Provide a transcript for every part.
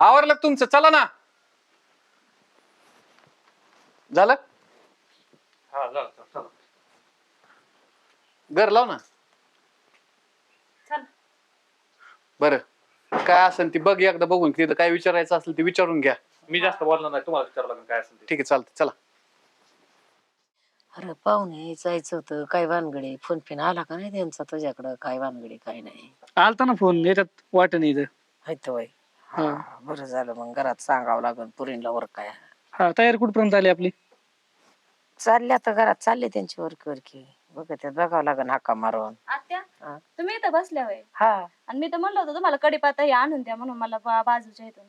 आवरलं का तुमचं? चला ना. झालं? हा झालं, चला, चला. घर लाव ना. चल. बरं. काय असेल ती बघ एकदा बघून तिथं काय विचारायचं असेल ते विचारून घ्या. मी जास्त बोलणार नाही तुम्हाला विचारावं लागेल काय असेल ते. ठीक आहे चालतं चला. अरे पाहुणे जायचं होतं. काय भानगडे फोन पिन आला का नाही त्यांचा तुझ्याकडं? काय भानगडे काय नाही. आलता ना फोन इथं. हायत वय हा. बरं झालं मग घरात सांगावं लागेल पुरीला वर काय हा तयारी कुठपर्यंत आली आपली? चालले आता घरात चालले त्यांची वरकी वरकी बघ त्यात बघावं लागेल हाका मारून. आत्या हा. तुम्ही इथं बसल्या होय? हा. आणि मी तर म्हणलं होतं तुम्हाला कडीपाता हे आणून द्या म्हणून मला बा- बाजूच्या इथून.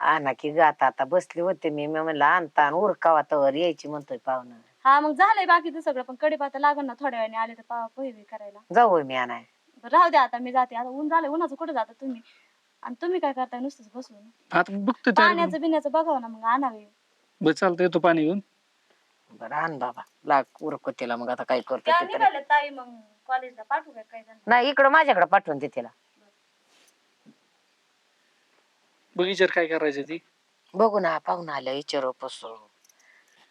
आणा की गात आता बसली होते मी. मी म्हणलं आणता आणि उरकावा तर यायची म्हणतोय पाहुणं. हा मग झालंय बाकीचं सगळं पण कडीपाता लागल ना थोड्या वेळाने आले तर पा- पोहे बी करायला. जाऊ होय मी आणाय. बरं, राहू द्या आता मी जाते. आता ऊन झालंय उन्हाचं कुठे जाता तुम्ही? आणि तुम्ही काय करताय नुसतंच बसून? आता बघतो. पाण्याचं बिण्याचं बघावं ना मग आणावे. बरं चालतं येतो पाणी घेऊन. बरं आण बाबा. लाग उरकतेला मग आता काय करतो त्या ते तरी. निघाल्या ताई मग कॉलेजला पाठवू काय काही जण नाही इकडं माझ्याकडे पाठवून दे तिला. बघ विचार काय करायचं ती. बघू ना पाहुणा आल्या विचारू पसरू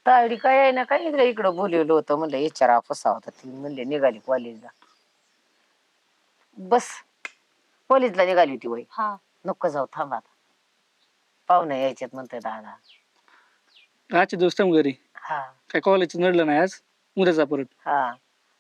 तायडी काय आहे ना काय इकडे इकडं बोलवलं होतं म्हणलं विचारा पसावं. होता ती म्हणले निघाली कॉलेजला. बस. कॉलेजला निघाली होती वय. हा. नको जाऊ थांबा आता. पाहुणे यायच्यात म्हणतोय दादा. आजचे दिवस थांब घरी. हा. काय कॉलेजचं नडलं नाही आज? उद्याचा परत. हा.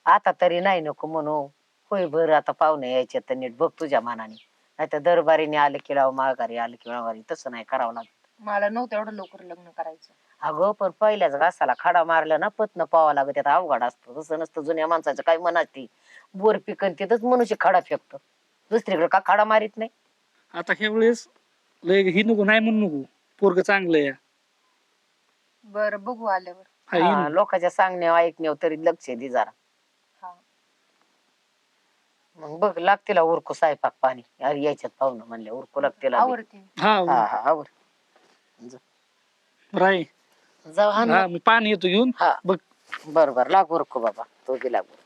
आता तरी नाही नको म्हणू. होय बरं आता पाहुणे यायच्यात तर नीट बघ तुझ्या मनाने. नाही तर दरबारीने आलं की राव माघारी आलं की माघारी. तसं नाही करावं लागत. मला नव्हतं एवढं लवकर लग्न करायचं. अगं पण पहिल्याच घासाला खडा मारला ना पत्न पावा लागत त्यात अवघड असतं. तसं नसतं जुन्या माणसाचं काय मनात ती. बोर पिकन तिथंच मनुष्य खडा फेकतो. दुसरीकडे का खडा मारित नाही? आता ह्या वेळेस लय ही नको नाही म्हणू नको. पोरग चांगलं आहे. बर बघू आल्यावर. हा. हा, लोकांच्या सांगण्या ऐकण्यावर तरी लक्ष दे जरा. हा. मग बघ लागतीला उरकू स्वयंपाक पाणी. अरे यायच्यात पाहुणं म्हणले उरकू लागतीला. आवडते हा हा हा आवर राय. जाऊ हा ना. हा मी पाणी येतो घेऊन. हा. बघ. बर बर लाग उरकू बाबा. तो बी लागू.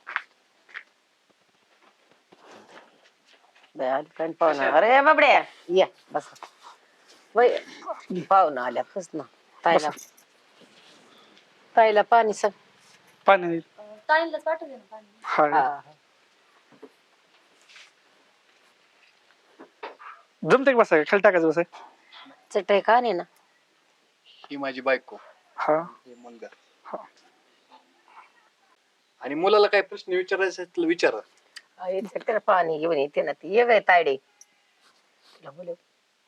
पाहुणा अरे बाबडे या बस. वय पाहुणा आल्या. बस ना. ताईला. ताईला पाणी सग. पाणी ना हा. हा. जमते का बसाय खाली टाकायचं बसाय चटई का नाही ना. ही माझी बायको. हा. हे मुलगा. हा. आणि मुलाला काय प्रश्न विचारायचा असेल तर विचारा. येते त्याला पाणी घेऊन येते ना ती. ये गाय तायडे. तिला बोलव.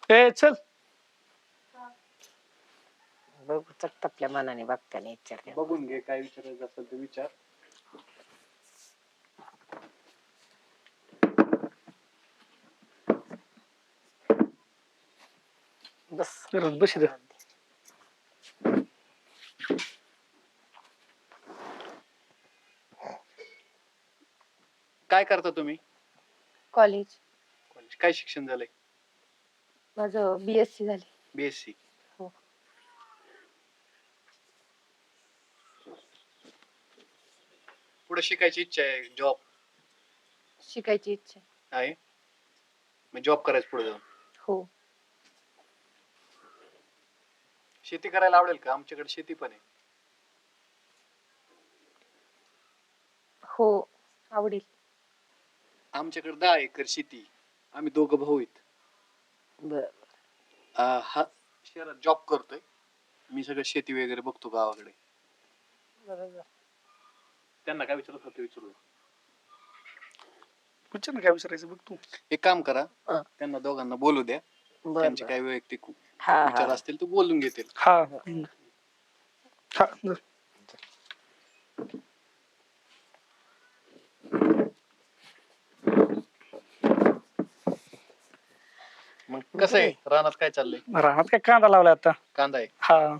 ए चल. बघू चट आपल्या मनाने बघताना विचारते बघून घे काय विचारायचं असेल ते विचार. बस. बशी काय करता तुम्ही? कॉलेज. कॉलेज. काय शिक्षण झालंय? माझं बीएससी झाली बीएससी हो. पुढे शिकायची इच्छा आहे जॉब शिकायची इच्छा आहे. आहे? मग जॉब करायचं पुढे जाऊन. हो. शेती करायला आवडेल का? आमच्याकडे शेती पण आहे. हो आवडेल. आमच्याकडे दहा एकर शेती आम्ही दोघं भाऊ आहेत. बर. अं, हा शहरात जॉब करतोय. मी सगळं शेती वगैरे बघतो गावाकडे. बरोबर. त्यांना काय विचारत होतं विचारू विचार ना काय विचारायचं बघ तू. एक काम करा. हा. त्यांना दोघांना बोलू द्या. बर त्यांचे. काय वैयक्तिक हा विचार हा असतील तर बोलून घेतील. हा हम्म. हा. मग कसं आहे? रानात काय चाललंय? रानात काय कांदा लावलाय आता. कांदा आहे? हा.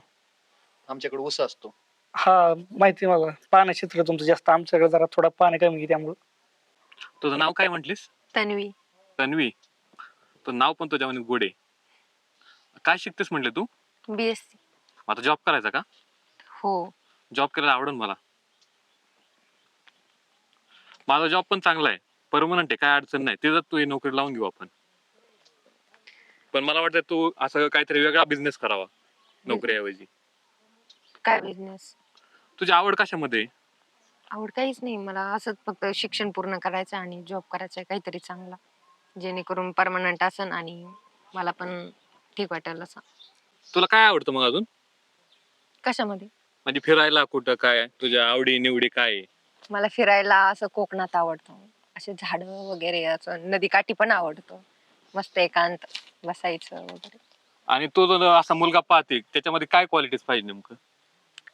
आमच्याकडे ऊस असतो. हा माहिती आहे मला. पाणी क्षेत्र तुमचं जास्त. आमच्याकडे जरा थोडा पाणी कमी आहे त्यामुळं. तुझं नाव काय म्हटलीस? तन्वी. तन्वी. तो नाव पण तुझ्या म्हणे गोडे काय शिकतेस म्हटले तू? बीएससी आता जॉब करायचा का? हो. जॉब करायला आवडेल मला. माझा जॉब पण चांगला आहे. परमनंट आहे. काय अडचण नाही. तिथं तू ही नोकरी लावून घेऊ आपण. पण मला वाटतं तू असं काहीतरी वेगळा बिझनेस करावा नोकरीऐवजी. काय बिझनेस तुझी आवड कशामध्ये? आहे? आवड काहीच नाही. मला असंच फक्त शिक्षण पूर्ण करायचं आणि जॉब करायचा काहीतरी चांगला. जेणेकरून परमनंट असन आणि मला पण ठीक वाटेल असं. तुला काय आवडतं मग अजून? कशामध्ये? म्हणजे फिरायला कुठं काय? तुझ्या आवडी निवडी काय आहे? मला फिरायला असं कोकणात आवडतं. असे झाड वगैरे असं नदीकाठी पण आवडतं. मस्त एकांत बसायचं वगैरे. आणि तो जो असा मुलगा पाहते त्याच्यामध्ये काय क्वालिटीज पाहिजे नेमकं?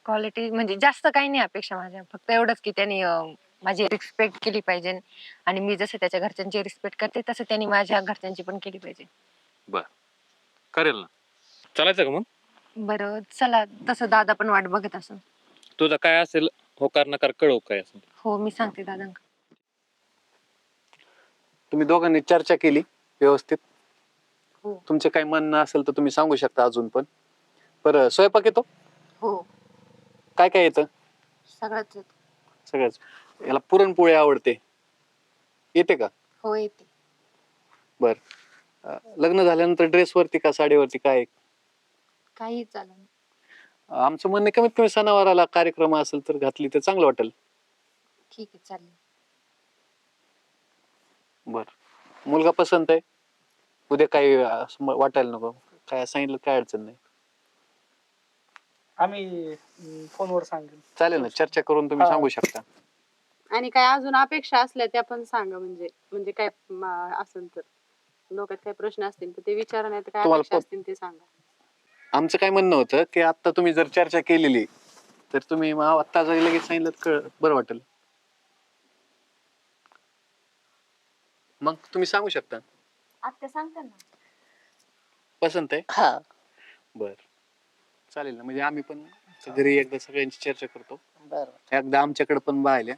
क्वालिटी म्हणजे जास्त काही नाही अपेक्षा माझ्या. फक्त एवढंच की त्यांनी अं, माझी रिस्पेक्ट केली पाहिजे. आणि मी जसं त्याच्या घरच्यांची रिस्पेक्ट करते तसं त्यांनी माझ्या घरच्यांची पण केली पाहिजे. करेल ना. चालायचं का मग? बरं चला. तसं दादा पण वाट बघत असं तुझं काय असेल होकार नकार कळव काय असेल. हो मी सांगते दादांक तुम्ही दोघांनी चर्चा केली. व्यवस्थित? हो. तुमचे काही म्हणणं असेल तर तुम्ही सांगू शकता अजून पण. बरं स्वयंपाक येतो? हो. काय काय येतं? सगळंच सगळंच. याला पुरणपोळी आवडते. येते का? हो येते. बर. अं, लग्न झाल्यानंतर ड्रेसवरती का साडीवरती काय? काही चालेल आमचं म्हणणं कमीत कमी सणावाराला कार्यक्रम असेल तर घातली तर चांगलं वाटेल. ठीक आहे चालेल. बर. मुलगा पसंत आहे. उद्या काही असं म- वाटायला नको. काय सांगितलं काय अडचण नाही. आम्ही अं, फोनवर सांगेल चालेल ना चर्चा करून तुम्ही हा. सांगू शकता. आणि काय अजून अपेक्षा असल्या त्या पण सांगा म्हणजे म्हणजे काय म, असेल तर. डोक्यात काय प्रश्न असतील तर ते विचारा नाही तर काय तुम्हाला अपेक्षा प- असतील ते सांगा. आमचं काय म्हणणं होतं की आता तुम्ही जर चर्चा केलेली तर तुम्ही मग आत्ता जर लगेच सांगितलं तर कळ- बरं वाटेल. मग तुम्ही सांगू शकता. आत्या सांगते ना. पसंत आहे? हा. बर. चालेल ना म्हणजे आम्ही पण घरी एकदा सगळ्यांची चर्चा करतो. बरं. एकदा आमच्याकडे पण बायल्या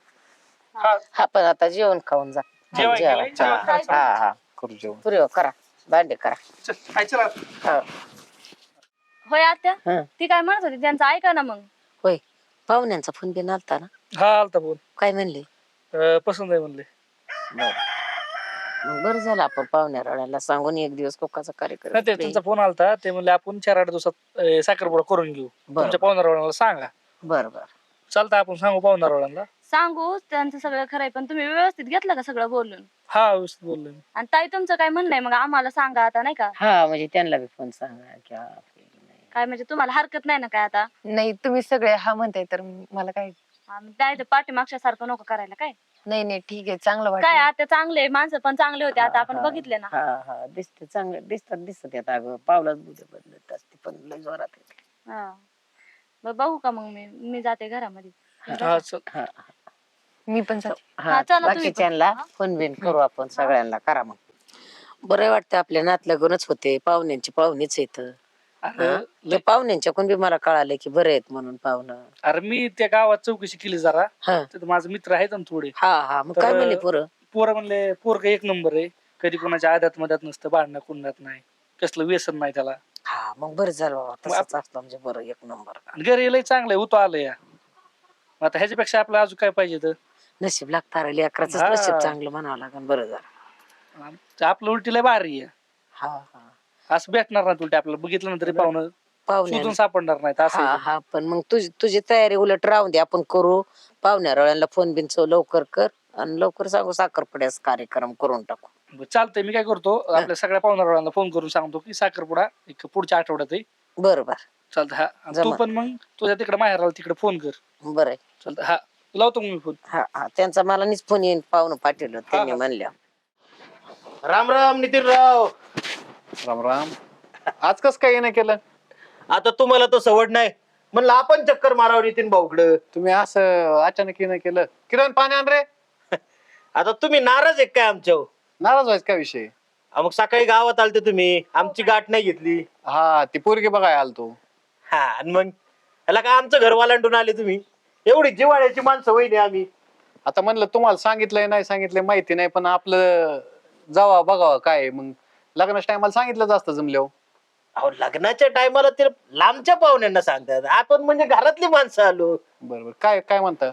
हा. पण आता जेवण खाऊन जा. जेवण जेवा. केलंय? जेवण हा हा हा. करू जेवण. पुरे करा. भांडे करा. चल, काय चला. हा. होय आत्या? हं. ती काय म्हणत होती त्यांचं ऐका ना मग. होय. पाहुण्यांचा फोन बिन आलता ना? हा आलता फोन. काय म्हणले? अं, पसंत आहे म्हणले. मग बरं झालं आपण पाहुण्या रडायला सांगून एक दिवस कोकाचा कार्यक्रम नाही ते त्यांचा फोन आलता ते म्हणले आपण चार आठ दिवसात अं, साखरपुडा करून घेऊ. बरं. तुमच्या पाहुणाऱ्याला सांगा. बरं बरं. चालतं आपण सांगू पाहुणाऱ्याला सांगू त्यांचं सगळं खरंय पण तुम्ही व्यवस्थित घेतलं का सगळं बोलून? हा व्यवस्थित बोललो मी. आणि ताई तुमचं काय म्हणणं आहे? मग आम्हाला सांगा आता नाही का? हा म्हणजे त्यांना बी फोन सांगा की हा, काय म्हणजे तुम्हाला हरकत नाही ना काय आता? नाही तुम्ही सगळे हा म्हणताय तर मला काय? आम्ही काय ते पाठीमागच्या सारखं नको करायला काय? नाही नाही ठीक आहे चांगलं काय वाटलं. आता चांगले माणसं पण चांगले होते आता आपण हा, बघितले ना. हा हा दिसते चांगलं दिसतात दिसत येत अगं पावलाच बुद्ध बदलत असते पण लय जोरात येते. हा. मग बघू का मग मी मी जाते घरामध्ये. हा चल. हा मी पण जाते. हा हा, चला तुम्ही पण. बाकीच्यांना फोन बिन करू आपण सगळ्यांना करा मग. बरं वाटतं आपल्या नातलगूनच होते पाहुण्यांची पाहुणेच येत. अरे पाहुण्यांच्या कोण बी मला कळालं की बरं आहेत म्हणून पाहुणं. अरे मी त्या गावात चौकशी केली जरा. हा. तिथं माझे मित्र आहेत ना थोडे. हा हा. मग काय तर- म्हणले पोरं? पोरं म्हणले पोरग एक नंबर आहे. कधी कोणाच्या आदात मधात नसतं भांडणं कुंडात नाही. कसलं व्यसन नाही त्याला. हा मग बरं झालं बाबा तसंच असलं म्हणजे बरं एक नंबर. आणि घरी लय चांगलं आहे उतो आलं या. मग आता ह्याच्यापेक्षा आपलं अजून काय पाहिजे तर? नशीब लागतं लेकराच हा. नशीब चांगलं म्हणावं लागेल बरं झालं. आपलं उलटी लय भारी आहे. हा हा. असं भेटणार नाही उलटी आपल्याला. बघितलं ना तरी पाहुणं पाहुण्या शोधून सापडणार नाहीत असं. हा आहे. हा पण मग तुझी तुझी तयारी उलट राहून दे. आपण करू. पाहुण्या रळ्यांना फोन बिन सो लवकर कर आणि लवकर सांगू साखरपुड्यास कार्यक्रम करून टाकू. बरं, चालतंय. मी काय करतो आपल्या सगळ्या पाहुणाऱ्यांना फोन करून सांगतो की साखरपुडा एक पुढच्या आठवड्यात आहे. बरं बरं चालतं हा. आणि तू जमा. पण मग तुझ्या तिकडे माहेराला तिकडे फोन कर. बरं आहे. चालतं हा. लावतो मग मी फोन हा हा. त्यांचा मला नीच फोन येईन पाहुणं पाठवलं त्यांनी हा. म्हणल्या. राम राम नितीनराव राम राम. आज कस काय येणं केलं? आता तुम्हाला तो सवड नाही. म्हणलं आपण चक्कर मारावं नितीन भाऊकडं तुम्ही असं अचानक येणं केलं. किरण पाणी आण रे. आता तुम्ही नाराज आहे काय आमच्या नाराज व्हायचं काय विषय? मग सकाळी गावात आलते तुम्ही. आमची गाठ नाही घेतली. हा ती पोरगी बघाय आल तू हा आणि मग? याला काय आमचं घर वालांडून आले तुम्ही? एवढी जिवाळ्याची माणसं वहिनी आम्ही. आता म्हणलं तुम्हाला सांगितलंय नाही सांगितलंय माहिती नाही पण आपलं जावा बघावा काय आहे. मग? लग्नाच्या टायमाला सांगितलं जास्त जमल्यावर. अहो लग्नाच्या टायमाला ते लांबच्या पाहुण्यांना सांगतात. आपण म्हणजे घरातली माणसं आलो. बरोबर काय काय म्हणता?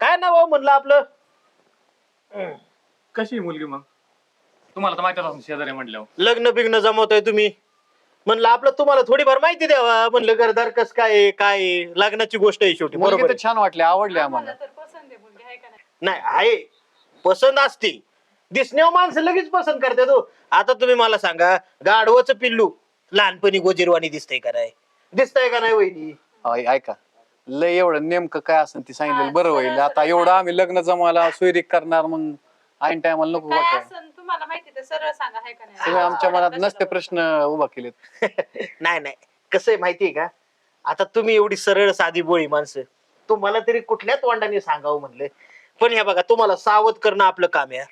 काय नाव म्हणलं आपलं? कशी आहे मुलगी मग? तुम्हाला तर माहिती असेल शेजारी म्हटल्यावर. लग्न बिग्न जमवताय तुम्ही. म्हणलं आपलं तुम्हाला थोडीफार माहिती द्यावा. म्हणलं घरदार कस काय आहे, काय आहे. लग्नाची गोष्ट आहे शेवटी. मुलगी बरोबर तर आहे. छान वाटली आवडली आम्हाला तर पसंत आहे मुलगी आहे का नाही? नाही आहे. पसंत असते दिसण्यावर माणसं लगेच पसंत करतात हो. आता तुम्ही मला सांगा गाढवाचं पिल्लू लहानपणी गोजीरवाणी दिसतंय का नाही? दिसतंय का नाही वहिनी? अय, ऐका. लय एवढं नेमकं काय असेल ते सांगितलं बरं होईल. आता एवढं आम्ही लग्न जमायला सोयरीक करणार मग ऐन टायमाला नको काय असं तुम्हाला माहिती तर सरळ सांगा आहे का नाही? तुम्ही आमच्या मनात नसते प्रश्न उभा केलेत. नाही नाही. कसं आहे माहितीये का? आता तुम्ही एवढी सरळ साधी बोळी माणसं. तुम्हाला तरी कुठल्याच वांडाने सांगावं म्हणलं? पण हे बघा तुम्हाला सावध करणं आपलं काम आहे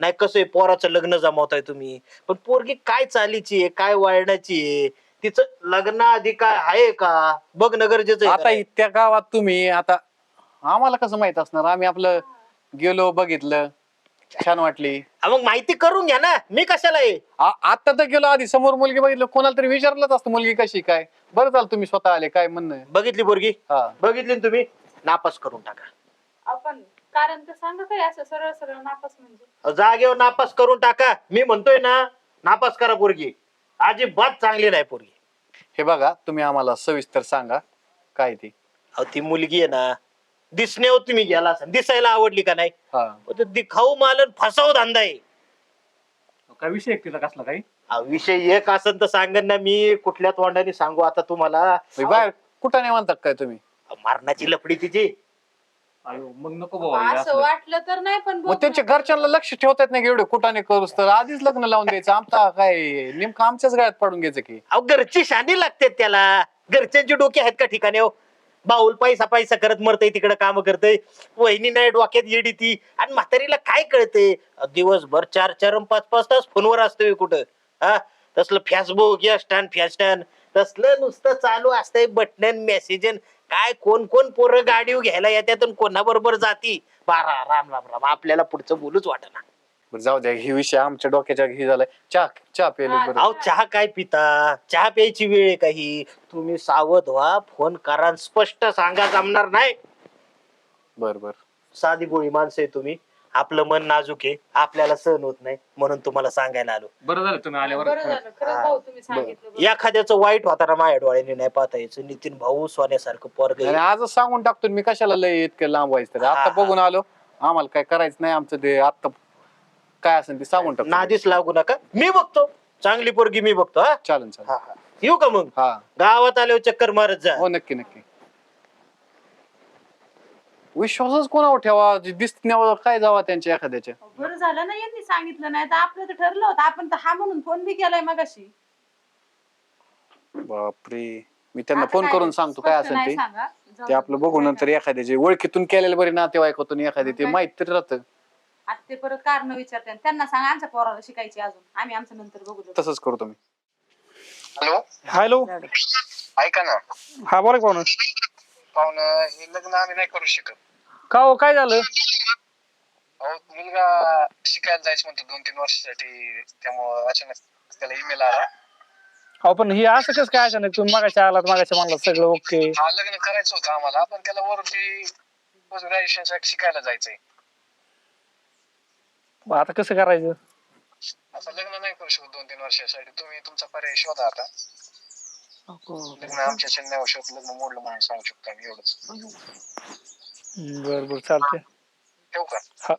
नाही कसं आहे पोराचं लग्न जमावताय तुम्ही. पण पोरगी काय चालीची आहे काय वळणाची आहे? तिचं लग्न आधी काय आहे का? बघणं गरजेचं आता नाही? त्या गावात तुम्ही आता आम्हाला कसं माहीत असणार? आम्ही आपलं गेलो बघितलं. छान वाटली. हा, मग माहिती करून घ्या ना. मी कशाला आहे? आ- आता तर गेलो आधी समोर मुलगी बघितलं. कोणाला तरी विचारलंच असतं मुलगी कशी काय? बरं झालं तुम्ही स्वतः आले काय म्हणणं आहे? बघितली पोरगी? हा. बघितली ना तुम्ही? नापास करून टाका. आपण कारण तर सांगा काय असं सरळ सरळ नापास म्हणजे? जागेवर नापास करून टाका. मी म्हणतोय ना नापास करा पोरगी. अजिबात चांगली नाही पोरगी. हे बघा तुम्ही आम्हाला सविस्तर सांगा काय ती? अहो ती मुलगी आहे ना दिसण्यावर तुम्ही गेला असाल. दिसायला आवडली का नाही? हा. अहो, ते दिखाऊ मालन फसाव धंदा आहे. काय विषय आहे तिचा कसला काही? अहो, विषय एक असेल तर सांगेन ना मी कुठल्या तोंडाने सांगू आता तुम्हाला. बाहेर कुठं नाही म्हणतात काय तुम्ही? अहो, मारणाची लफडी तिची. अयो मग नको बाबा हे असं असलं. वाटलं तर नाही पण मग त्यांच्या. घरच्यांना लक्ष ठेवतात नाही एवढे? कुठाने करूस तर आधीच लग्न लावून द्यायचं. आमचा काय नेमकं आमच्याच गळ्यात पडून घ्यायचं की? अहो घरची शानी लागते त्याला. घरच्यांची डोके आहेत का ठिकाणी? हो बाऊल पैसा पैसा करत मरतय तिकडे काम करतय. वहिनी नाही डोक्यात येडी ती. आणि म्हातारीला काय कळते? दिवसभर चार चार अन पाच पाच तास फोनवर असतोय कुठं? हा? तसलं फॅसबुक या स्टॅन फॅस्टॅन तसलं नुसतं चालू असतंय बटन मेसेजन काय कोण कोण पोरं गाडी घ्यायला येतात आणि कोणाबरोबर जाती? बारा राम राम राम. आपल्याला पुढचं बोलूच वाटना. बरं, जाऊ द्या हे विषय आमच्या डोक्याच्या हे झालाय. चहा चहा बरं. अहो चहा काय पिता? चहा प्यायची वेळ आहे काही तुम्ही सावध व्हा फोन करा आणि स्पष्ट सांगा जमणार नाही. बर बर. साधी गोळी माणसं आहे तुम्ही. आपलं मन नाजूक आहे आपल्याला सहन होत नाही म्हणून तुम्हाला सांगायला आलो. बरं झालं तुम्ही आल्यावर. बरं झालं खरंच हा. भाऊ तुम्ही सांगितलं बरं. एखाद्याचं वाईट होताना माझ्या डोळ्याने नाही पाहता यायचं. नितीन भाऊ सोन्यासारखं पोरग आणि आजच सांगून टाकतो मी कशाला लय इतकं लांब व्हायचं तर. आता हा. बघून आलो आम्हाला काय करायचं नाही आमचं ते आता काय असेल ते सांगून टाकतो. नादीच लागू नका. मी बघतो. चांगली पोरगी मी बघतो हा. चालन चालन हा, हा. येऊ का मग? हा. गावात आल्यावर चक्कर मारत जा. हो नक्की नक्की. विश्वासच कोणावर ठेवा? दिसण्यावर काय जावा त्यांच्या एखाद्याच्या? बरं झालं ना यांनी सांगितलं नाही. तर आपलं तर ठरलं होतं. आपण तर हा म्हणून फोन बी केलाय मगाशी. बापरे. मी त्यांना आता फोन काय करून सांगतो काय स्पष्ट असेल नाही ते. सांगा. जाऊ ते आपलं. बघू नंतर एखाद्याचे. ओळखीतून केलेले बरे नातेवाईकातून एखादे ते काय? माहीत तरी राहतं. आता ते परत कारण विचारते आणि त्यांना सांगा आमच्या पोराला शिकायची अजून. आम्ही आमचं नंतर बघू. तसंच करतो मी. हॅलो? हॅलो? ऐका ना. हा बोला पाहुणं. पाहुणं हे लग्न आम्ही नाही करू शकत. का हो? काय झालं? अहो मुलगा शिकायला जायचं म्हणतो दोन तीन वर्षासाठी. त्यामुळं अचानक त्याला ईमेल आला. अहो पण हे असं कसं काय अचानक? तुम्ही मागाच्या आलात मागाच्या म्हणला सगळं ओके. हा लग्न करायचं होतं आम्हाला पण त्याला वरती ग्रॅज्युएशनसाठी शिकायला जायचंय. आता कसं करायचं? आता लग्न नाही करू शकत दोन तीन वर्षासाठी. तुम्ही तुमचा पर्याय शोधा आता. लग्न आमच्या चेन्नई वर्षात लग्न मोडलं म्हणून सांगू शकतो आम्ही एवढंच. बर बर चालतंय. ठेवू का?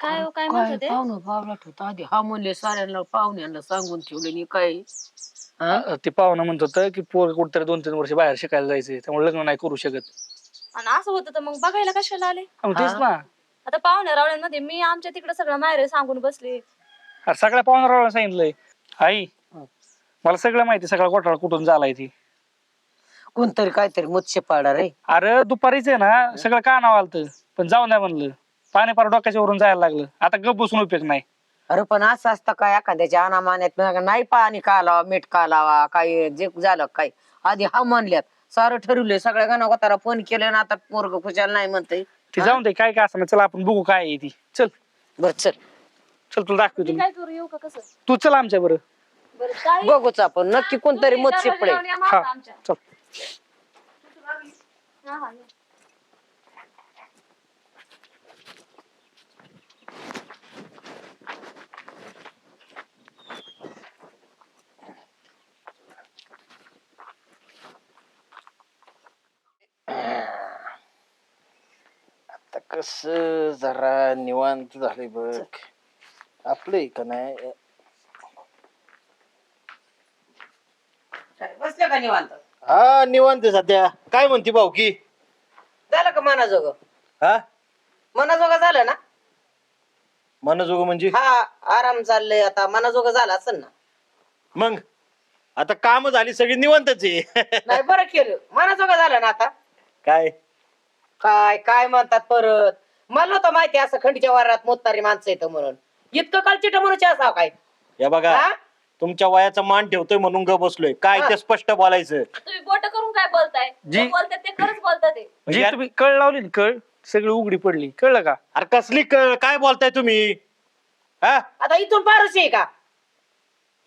काय हो काय म्हणत होते? पाहुणं पावलाट होता आधी. हा म्हणले साऱ्यांना पाहुण्यांना सांगून ठेवलं नि काय? हा? अं, ते पाहुणं म्हणत होतं की पोर कुठतरी दोन तीन वर्ष बाहेर शिकायला जायचंय त्यामुळे लग्न नाही करू शकत. आणि असं होतं तर मग बघायला कशाला आले? मग तेच हा. ना. आता पाहुण्या रावळ्यांमध्ये मी आमच्या तिकडे सगळं माहेर सांगून बसले. अरे सगळ्या पाहुणाऱ्याला सांगितलंय. आई मला सगळं माहिती सगळा घोटाळा कुठून झालाय ती. कोणतरी काहीतरी मत्स्य पाडा रे. अरे दुपारीच आहे ना सगळं कानावर आलतं. पण जाऊ नाही म्हणलं. पाणी पार डोक्याच्या वरून जायला लागलं. आता गप बसून उपयोग नाही. अरे पण असं असतं काय एखाद्याच्या अनामान्यात नाही पाणी का लावा मीठ का लावा काही जे झालं काय आधी हा म्हणल्यात. सारं ठरवलंय सगळ्या गाणं फोन केले ना आता पोरग खुशाल नाही म्हणतंय. ते जाऊन दे काय काय असं चला आपण बघू काय आहे ती. चल. बर चल. चल तुला दाखवतो मी मी. काय करू येऊ का कसं? तू चल आमच्या बरं. बरं काय? बघूच आपण. नक्की कोणतरी या मागं हा. चल. Se zara niwan tu dah libek Apli kena Pasti eh? akan niwan tu हा निवांत आहे सध्या. काय म्हणते भाऊकी झालं का मनाजोग? हा? मनाजोग झालं ना? मनजोग म्हणजे? हा आराम चाललंय आता. मनाजोग झालं असेल ना? मग? आता काम झाली सगळी निवांतच आहे. नाही बरं केलं. मनाजोग झालं ना आता? काय? काय काय म्हणतात परत? मला नव्हतं माहिती असं खंडीच्या वारात मोतारी माणसं येतं म्हणून. इतकं कालचिट म्हणून असावं काय? या बघा? तुमच्या वयाचा मान ठेवतोय म्हणून ग बसलोय. काय ते स्पष्ट बोलायचं? तुम्ही बोट करून काय बोलताय? जी. जे बोलतात ते खरंच बोलतात ते. जी यार- तुम्ही कळ लावली ना कळ? सगळी उघडी पडली. कळलं का? अरे कसली क- काय बोलताय तुम्ही? हा? आता इथून पारच आहे का?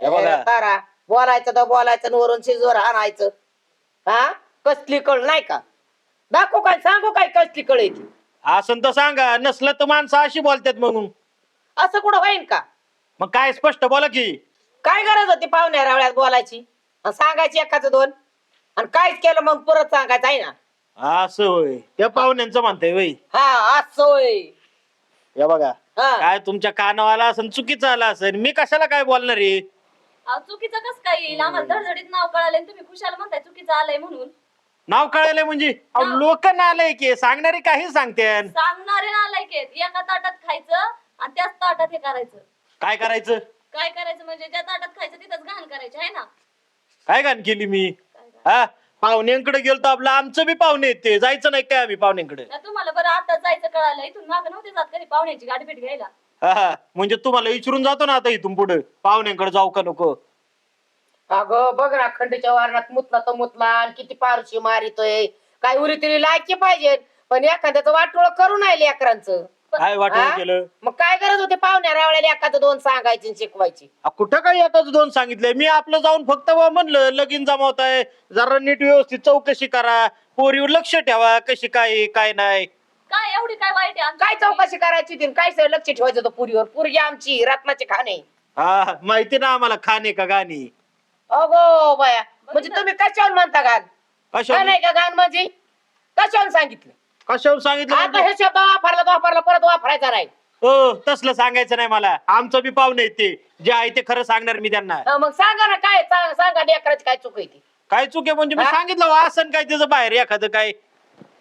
हे बघा. ए, तारा बोलायचं तर बोलायचं आणि वरून शिजवर आणायचं. हा? कसली कळ? नाही का? दाखवू काय? सांगू काय कसली कळ आहे ती? असं तर सांगा. नसलं तर माणसं अशी बोलतात म्हणून. असं कुठं होईन का? मग काय स्पष्ट बोला की. काय गरज होती पाहुण्या रावळ्यात बोलायची? आणि सांगायची एकाच दोन? आणि कायच केलं मग परत सांगायचं आहे ना? असं होय. त्या पाहुण्यांचं म्हणताय वय. हा असं होय. या बघा हा. काय तुमच्या कानावाला असं चुकीचं आलं असेल मी कशाला काय बोलणार आहे? अहो, चुकीचं कस काय येईल? आम्हाला धडधडीत नाव कळाले तुम्ही खुशाल म्हणताय चुकीचं आलंय म्हणून. नाव कळायला म्हणजे? लोक नालय की सांगणारे काही सांगते सांगणारे नालायक आहेत एका ताटात खायचं आणि त्याच ताटात हे करायचं. काय करायचं? काय करायचं म्हणजे ज्या ताटात खायचं तिथंच घाण करायचं आहे ना? काय घाण केली मी? हा? पाहुण्यांकडे गेलो तर आपलं आमचं बी पाहुणे आहेत ते. जायचं नाही काय आम्ही पाहुण्यांकडे? ना तुम्हाला बरं आता जायचं कळालं इथून मागं नव्हते जात कधी पाहुण्याची गाडी भेट घ्यायला? हा. म्हणजे तुम्हाला विचारून जातो ना आता इथून पुढे? पाहुण्यांकडे जाऊ का नको? अगं बघ ना खंडीच्या वारणात मुतला तो मुतला आणि किती पारशी मारितोय. काय उरी तरी लायकी पाहिजे पण एखाद्याचं वाटोळ करू नाही लेकरांचं. काय वाटलं हा? केलं? मग काय गरज होती? पाहुण्या रावळ्याला एखादं दोन सांगायची आणि शिकवायची. आ, कुठं काय एकाच दोन सांगितलंय? मी आपलं जाऊन फक्त बा म्हणलं लगीन जमावताय. जरा नीट व्यवस्थित चौकशी करा. पोरीवर लक्ष ठेवा. कशी काय आहे, काय नाही. काय एवढी काय वाईट आहे? आमची? काय चौकशी करायची ती? काय सगळं लक्ष ठेवायचं होतं पुरीवर? पुरगी आमची रत्नाची खाणे. हा माहिती ना आम्हाला खाणे का गाणी. अगो बाया. म्हणजे तुम्ही कशावर म्हणता गान कशा का नाही का गान म्हणजे? कशावर सांगितलं? कशावर सांगितलं आता म्हणजे? हे शब्द वापरला तो वापरला परत वापरायचा नाही. हो तसलं सांगायचं नाही मला. आमचं बी पाहुणे आहेत ते. जे आहे ते खरं सांगणार मी त्यांना. हा, मग सांगा ना काय सांग- सांगा लेकराची काय चूक आहे ती. काय चूक आहे म्हणजे मी हा? सांगितलं हो, असं काय त्याचं बाहेर एखादं काय.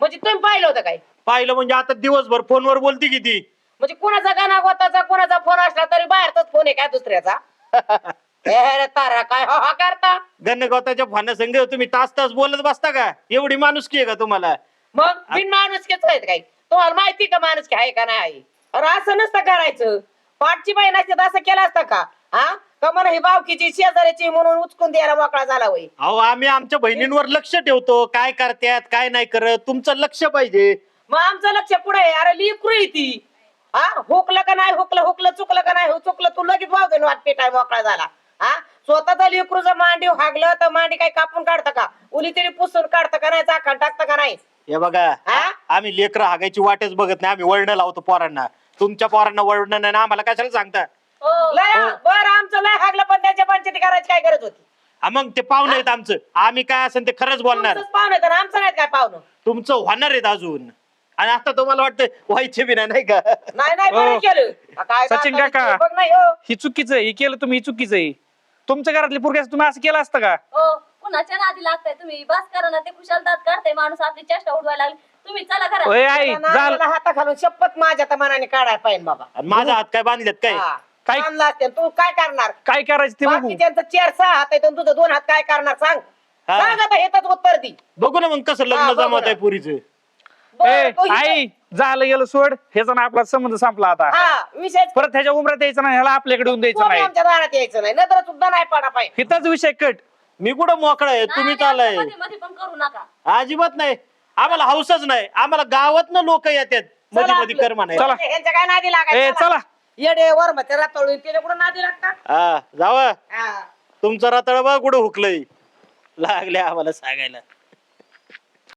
म्हणजे तुम्ही पाहिलं होतं काय? पाहिलं म्हणजे आता दिवसभर फोनवर बोलती किती म्हणजे कोणाचा गाणा गोताचा कोणाचा फोन असला तरी बाहेरचाच फोन आहे काय दुसऱ्याचा? हे रे तारा काय हो हा करता? गणगोताच्या फोना संग तुम्ही तास तास बोलत बसता का? एवढी माणुसकी आहे का तुम्हाला? मग बिन माणुसकीच आहेत काय तुम्हाला माहिती का माणुसकी आहे का नाही आहे अरे असं नसतं करायचं. पाठची बाई तर असं केलं असतं का? हा? का म्हणा ही बावकीची शेजाऱ्याची म्हणून उचकून द्यायला मोकळा झाला होय? अहो आम्ही आमच्या बहिणींवर लक्ष ठेवतो. काय करतात काय नाही करत? तुमचं लक्ष पाहिजे. मग आमचं लक्ष पुढे आहे. अरे लिकरू आहे ती. हा? हुकलं का नाही हुकलं? हुकलं चुकलं का नाही चुकलं? तू लगेच वावतो वाट पेटाय मोकळा झाला. हा? स्वतःचा लिकरू जर मांडी हागलं तर मांडी काय कापून काढतं का? उली तरी पुसून काढतं का नाही? चाखण टाकतं का नाही? हे बघा हा? आम्ही लेकरं हागायची वाटच बघत नाही आम्ही वळण लावतो पोरांना. तुमच्या पोरांना वळण नाही ना आम्हाला कशाला सांगता? हो लय बर आमचं लय हागलं पण त्याच्या पंचायती करायची काय गरज होती? हा, मग ते पाहुणे आहेत आमचं. आम्ही काय असेल ते खरंच बोलणार. तुमचंच पाहुणं तर आमचं नाही काय पाहुणं? तुमचं होणार आहेत अजून. आणि आता तुम्हाला वाटतं व्हायचे बी नाही नाही का? नाही नाही बरं हो. केलं. काय सचिन काका. बघ नाही हो. ही चुकीचं आहे हे केलं तुम्ही ही चुकीचं आहे. तुमच्या घरातली पोरग्यास तुम्ही असं केलं असतं का? हो. कुणाच्या नादी लागताय तुम्ही? बस करा ना ते खुशाल दात काढताय माणूस आपली चेष्टा उडवायला लागली. तुम्ही चला ओय आई नारळाला हाता घालून शपथ माझ्या तर मनाने काढायला पाहिजे बाबा. माझा हात काय बांधलेत काय? हा. काय- आणला असते तू काय करणार? काय करायचं ते बघू. बाकी त्यांचं चार सहा हात आहेत आणि तुझं दोन हात काय करणार सांग. हा. सांग आता हेच उत्तर दी. बघू ना मग कसं हा, लग्न बघू जमत आहे ना. पुरीचं. बरं, ए तू हिचं- आई झालं गेलं सोड. ह्याचा ना आपला संबंध संपला आता. हा विषय परत ह्याच्या उमरात यायचं नाही ह्याला आपल्याकडे येऊन द्यायचं नाही. आमच्या दारात यायचं नाही. नंतर सुद्धा नाही पडा पाहिजे. हिताच विषय कट. मी कुठं मोकळा आहे? तुम्ही चालायमध्ये मध्ये पण करू नका. अजिबात नाही. आम्हाला हौसच नाही. आम्हाला गावातनं लोक येतात. मध्ये मध्ये कर म्हणाय चला. ह्यांच्या काय नादी ए लागायचं चला. येडे वर मग रातळून त्याच्या कुठं नादी लागतात? हा जावा. हा. तुमचा रताळ बा कुठं हुकलंय. लागले आम्हाला सांगायला.